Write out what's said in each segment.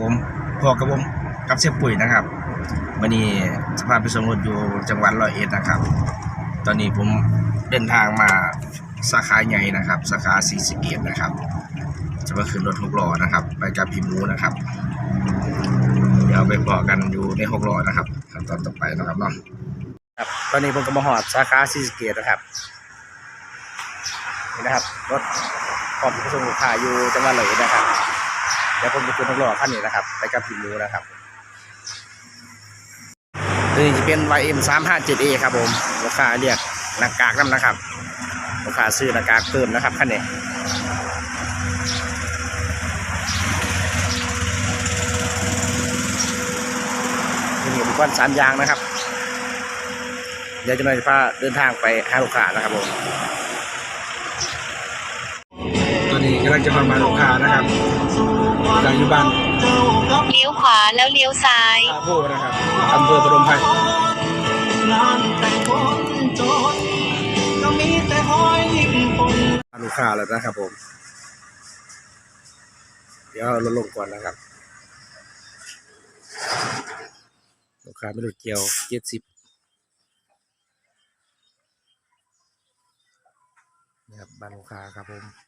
ผมพอกับผมกับเสียปุ๋ยนะครับวันนี้สภาพไปส่งรถอยู่จังหวัดร้อยเอ็ดนะครับ ตอนนี้ผมเดินทางมาสาขาใหญ่นะครับ สาขา41นะครับ จะมาขึ้นรถหกล้อนะครับ ไปกับพี่มูนะครับ เดี๋ยวไปพอกันอยู่ในหกล้อนะครับขั้นตอนต่อไปนะครับเนาะครับตอนนี้ผมก็มาหอดสาขา41นะครับนี่นะครับรถพร้อมไปส่งลูกค้าอยู่จังหวัดร้อยเอ็ดนะครับ เดี๋ยวผมจะขึ้นหกล้อคันนี้นะครับ ไปกับพี่หมูนะครับตัวนี้จะเป็น YM 3 5 7 A ครับผมลูกค้าเรียกหน้ากากน้ำนะครับลูกค้าซื้อหน้ากากเพิ่มนะครับคันนี้ตัวนี้อุปกรณ์สามยางนะครับ เดี๋ยวจะน่อยพาเดินทางไปหาลูกค้านะครับผม ตอนนี้กำลังจะมามาลูกค้านะครับ จากอยู่บ้านเลี้ยวขวาแล้วเลี้ยวซ้ายท่าโพนะครับอำเภอพนมไพรลูกค้าแล้วนะครับผม เดี๋ยวเราลงก่อนนะครับ ลูกค้าไม่รู้เกี่ยวเจ็ดสิบนะครับบ้านลูกค้าครับผม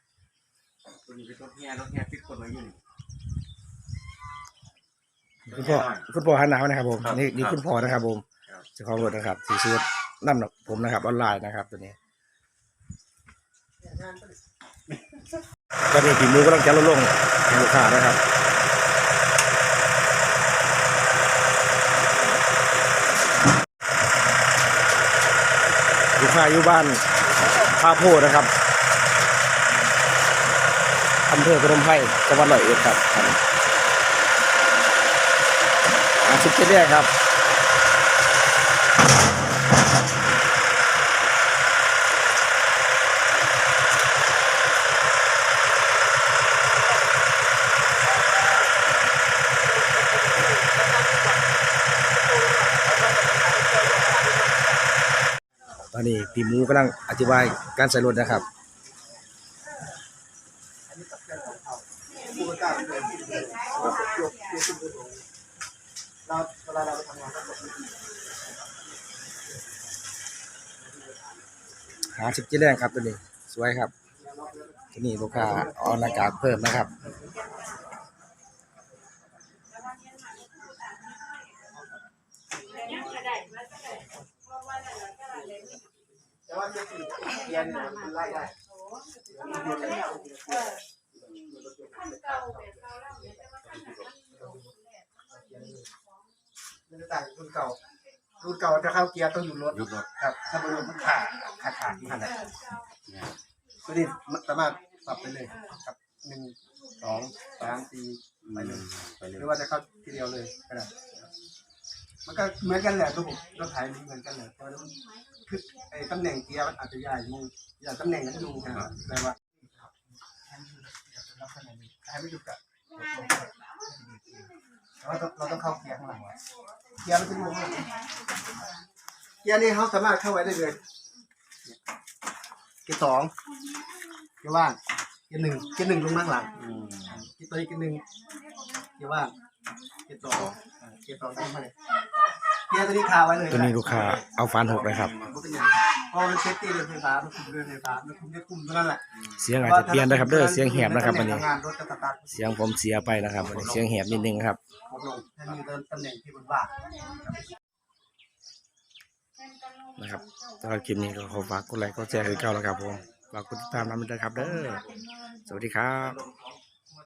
ตัวนี้เป็นรถแห่รถแห่ปิดคนไว้อยู่นี่ คุณพ่อคุณพ่อหันหนาวนะครับผมครับนี่นี่ครับคุณพ่อนะครับผมครับ เจ้าของรถนะครับสีซื้อนั่นหรอกผมนะครับออนไลน์นะครับ ตัวนี้ตอนนี้ผีมูกำลังจะลดลงให้ลูกค้านะครับลูกค้าอยู่บ้านท่าโพนะครับ อำเภอพนมไพรจังหวัดร้อยเอ็ดครับอาชิพเจ็ดแรกครับตอนนี้พี่หมูกำลังอธิบายการใส่รถนะครับ หาสิบจีแรงครับตัวนี้ สวยครับตัวนี้ลูกค้าเอาหน้ากากเพิ่มนะครับแต่ว่าจะเรียนไล่ได้ มันจะต่างจากรุ่นเก่า รุ่นเก่าจะเข้าเกียร์ต้องอยู่รถยุบรถครับ ถ้าบนรถมันขาดขาดขาดที่ขนาดตัวนี้มันสามารถปรับไปเลยครับหนึ่งสองสามสี่ไปเลยไปเลยหรือว่าจะเข้าทีเดียวเลยก็ได้มันก็เหมือนกันแหละระบบรถไถมันเหมือนกันแหละแต่ว่าคือไอ้ตำแหน่งเกียร์มันอาจจะใหญ่มึงใหญ่ตำแหน่งนั้นดูนะครับแปลว่าให้ไม่หยุดกั บแต่ว่าเราต้องเข้าเกียร์ข้างหลังไว้เกียร์มันจะอยู่ข้างหลังเกียร์นี่เขาสามารถเข้าไว้ได้เลยเกียร์สองเกียร์ว่างเกียร์หนึ่งเกียร์หนึ่งลงข้างหลังอืมเกียร์ตัวนี้เกียร์หนึ่งเกียร์ว่างเกียร์สองอ่าเกียร์สองต้องมาเลยเกียร์ตัวนี้คาไว้เลยตัวนี้ลูกค้าเอาฟันหกเลยครับ มันเป็นอย่าง เพราะมันเซฟตี้เรื่องไฟฟ้ามันคุมเรื่องไฟฟ้ามันคุมได้คุมเท่านั้นแหละเสียงอาจจะเปลี่ยนนะครับเด้อเสียงแหบนะครับวันนี้ ทำงานรถจะสตาร์ทเสียงผมเสียไปนะครับวันนี้เสียงแหบนิดนึงครับลดลงให้มีตำแหน่งที่มันว่าง นะครับสำหรับคลิปนี้ก็ขอฝากกดไลค์กดแชร์ให้เก่าแล้วครับผมฝากกดติดตามน้ำด้วยครับเด้อ สวัสดีครับ